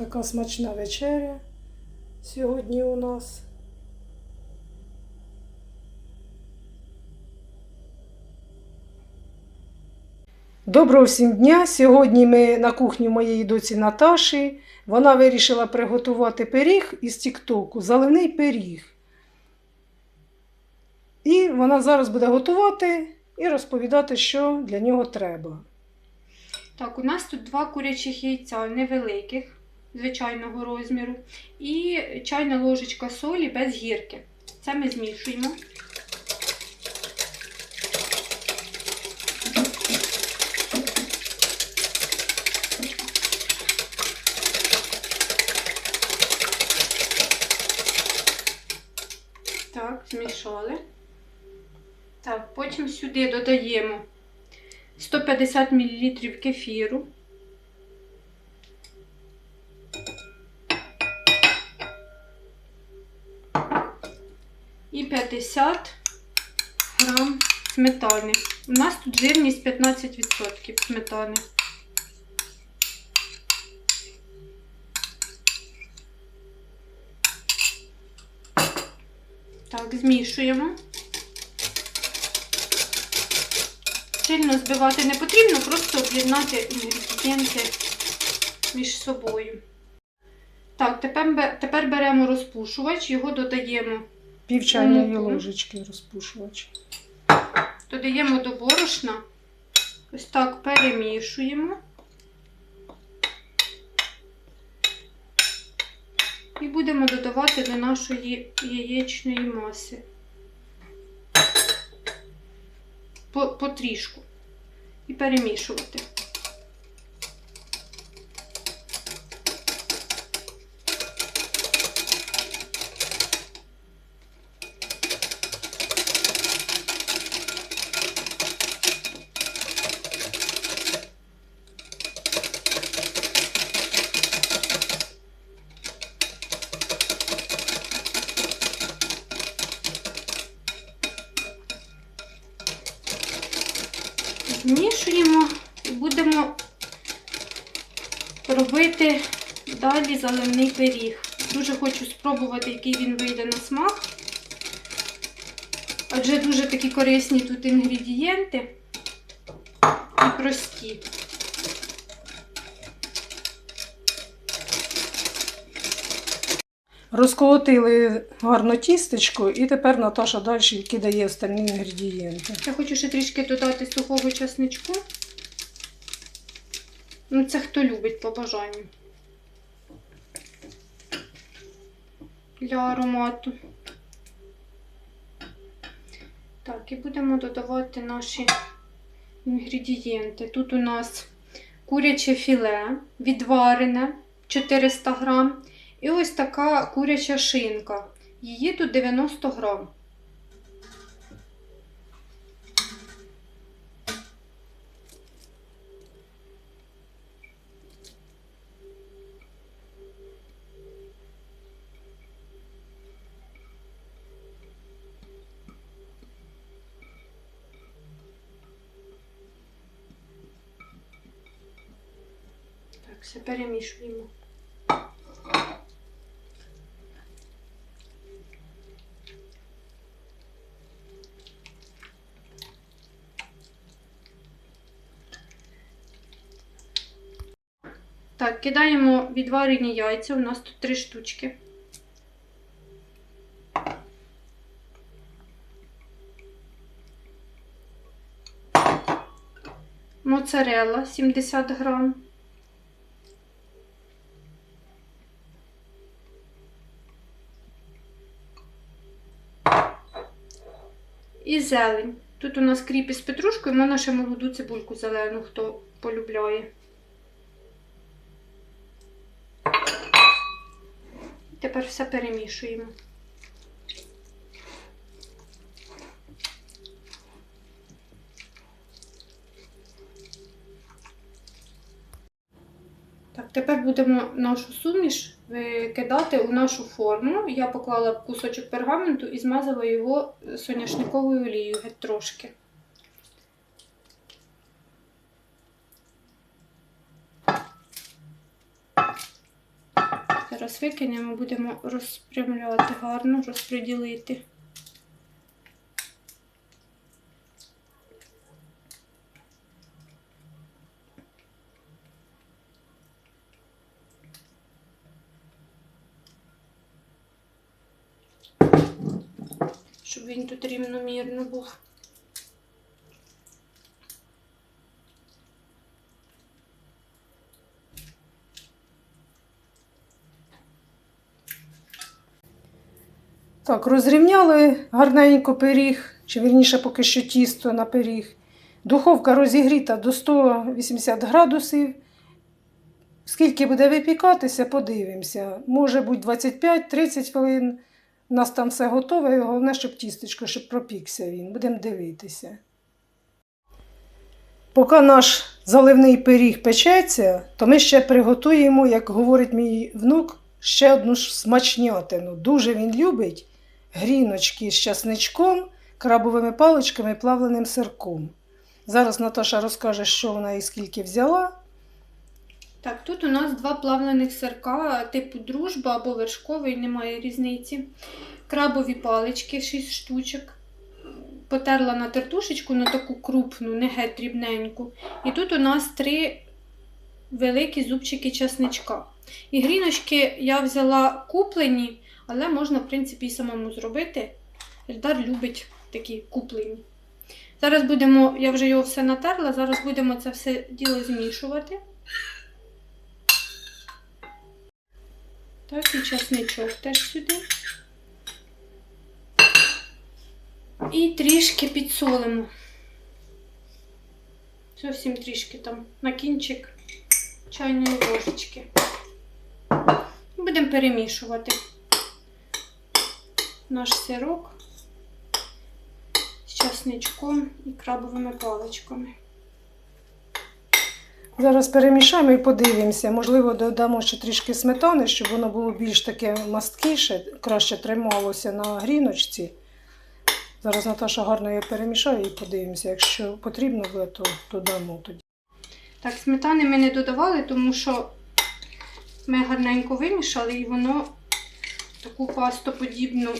Така смачна вечеря сьогодні у нас. Доброго всім дня! Сьогодні ми на кухні моєї доці Наташі. Вона вирішила приготувати пиріг із Тіктоку, заливний пиріг. І вона зараз буде готувати і розповідати, що для нього треба. Так, у нас тут два курячих яйця невеликих, звичайного розміру, і чайна ложечка солі без гірки. Це ми змішуємо. Так, змішали. Так, потім сюди додаємо 150 мл кефіру. І 50 грам сметани. У нас тут жирність 15% сметани. Так, змішуємо. Сильно збивати не потрібно, просто об'єднати інгредієнти між собою. Так, тепер, тепер беремо розпушувач, його додаємо, Пів чайної Муку. ложечки розпушувач. додаємо до борошна, ось так перемішуємо. І будемо додавати до нашої яєчної маси. По, потрішку. І перемішувати. Змішуємо і будемо робити далі заливний пиріг. Дуже хочу спробувати, який він вийде на смак. Адже дуже такі корисні тут інгредієнти і прості. Розколотили гарно тістечко, і тепер Наташа далі кидає остальні інгредієнти. Я хочу ще трішки додати сухого часничку. Ну, це хто любить по бажанню. Для аромату. Так, і будемо додавати наші інгредієнти. Тут у нас куряче філе відварене 400 грам. І ось така куряча шинка. Її тут 90 грам. Так, все перемішуємо. Так, кидаємо відварені яйця. У нас тут три штучки. Моцарелла 70 грам. І зелень. Тут у нас кріп із петрушкою, можна ще молоду цибульку зелену, хто полюбляє. Тепер все перемішуємо. Так, тепер будемо нашу суміш викидати у нашу форму. Я поклала кусочок пергаменту і змазала його соняшниковою олією геть трошки. Зараз викинемо, будемо розпрямляти гарно, розподілити. Щоб він тут рівномірно був. Так, розрівняли гарненько пиріг, чи вірніше поки що тісто на пиріг. Духовка розігріта до 180 градусів. Скільки буде випікатися, подивимося. Може бути 25-30 хвилин. У нас там все готове, головне, щоб тістечко, щоб пропікся він. Будемо дивитися. Поки наш заливний пиріг печеться, то ми ще приготуємо, як говорить мій внук, ще одну смачнятину. Дуже він любить гріночки з часничком, крабовими паличками і плавленим сирком. Зараз Наташа розкаже, що вона і скільки взяла. Так, тут у нас два плавлених сирка типу дружба або вершковий, немає різниці. Крабові палички, 6 штучок. Потерла на тертушечку на таку крупну, не геть дрібненьку. І тут у нас три великі зубчики часничка. І гріночки я взяла куплені, але можна, в принципі, і самому зробити. Ельдар любить такі куплені. Зараз будемо, я вже його все натерла, зараз будемо це все діло змішувати. Так, і часничок теж сюди. І трішки підсолимо. Зовсім трішки там на кінчик чайної ложечки. Будемо перемішувати наш сирок з часничком і крабовими паличками. Зараз перемішаємо і подивимося. Можливо, додамо ще трішки сметани, щоб воно було більш таке масткіше, краще трималося на гріночці. Зараз Наташа гарно її перемішає і подивимося. Якщо потрібно буде, то додамо тоді. Так, сметани ми не додавали, тому що ми гарненько вимішали і воно таку пастоподібну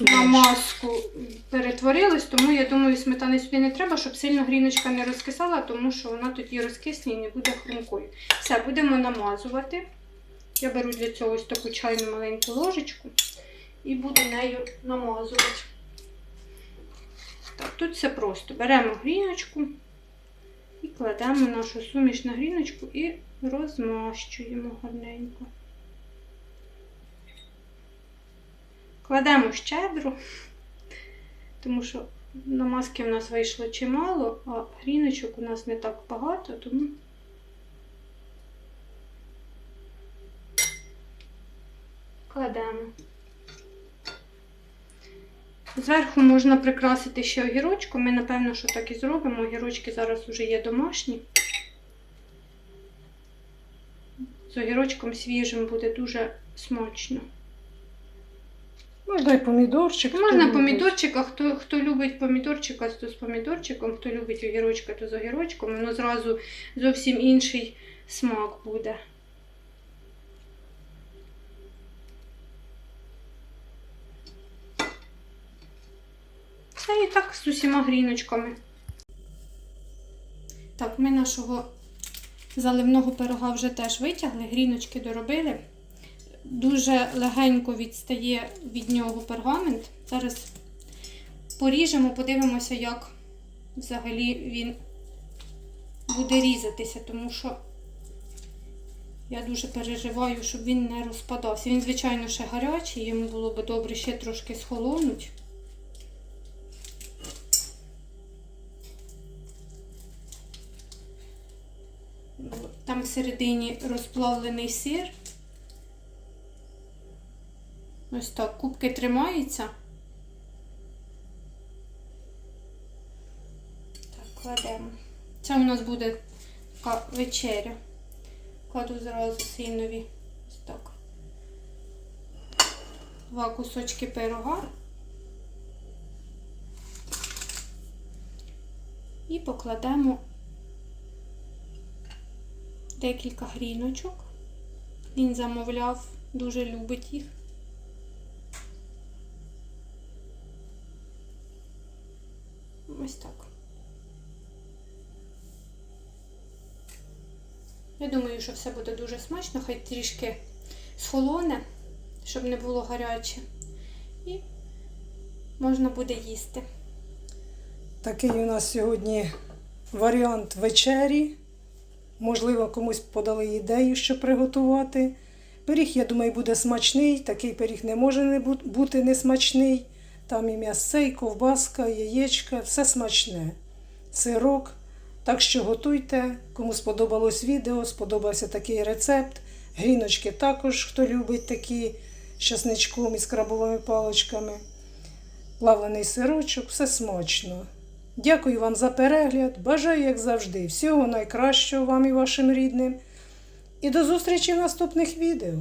на маску перетворилось, тому я думаю, сметани сюди не треба, щоб сильно гріночка не розкисала, тому що вона тоді розкисне і не буде хрумкою. Все, будемо намазувати. Я беру для цього ось таку чайну маленьку ложечку і буду нею намазувати. Так, тут все просто. Беремо гріночку і кладемо нашу суміш на гріночку і розмащуємо гарненько. Кладемо щедру, тому що намазки в нас вийшло чимало, а гріночок у нас не так багато, тому кладемо. Зверху можна прикрасити ще огірочком. Ми, напевно, що так і зробимо. Огірочки зараз вже є домашні. З огірочком свіжим буде дуже смачно. Можна і помідорчик. хто Можна любить. помідорчика, хто, хто любить помідорчика, то з помідорчиком, хто любить огірочка, то з огірочком. Воно зразу зовсім інший смак буде. Все і так з усіма гріночками. Так, ми нашого заливного пирога вже теж витягли, гріночки доробили. Дуже легенько відстає від нього пергамент. Зараз поріжемо, подивимося, як взагалі він буде різатися, тому що я дуже переживаю, щоб він не розпадався. Він, звичайно, ще гарячий, йому було б добре ще трошки схолонуть. Там всередині розплавлений сир. Ось так, кубки тримаються. Так, кладемо. Це у нас буде така вечеря. Кладу зразу синові. Ось так. Два кусочки пирога. І покладемо декілька гріночок. Він замовляв, дуже любить їх. Ось так. Я думаю, що все буде дуже смачно, хай трішки схолоне, щоб не було гаряче. І можна буде їсти. Такий у нас сьогодні варіант вечері. Можливо, комусь подали ідею, що приготувати. Пиріг, я думаю, буде смачний. Такий пиріг не може бути несмачний. Там і м'ясце, і ковбаска, і яєчка, все смачне. Сирок. Так що готуйте. Кому сподобалось відео, сподобався такий рецепт. Гріночки також, хто любить такі з часничком і з крабовими паличками. Плавлений сирочок, все смачно. Дякую вам за перегляд. Бажаю, як завжди, всього найкращого вам і вашим рідним. І до зустрічі в наступних відео.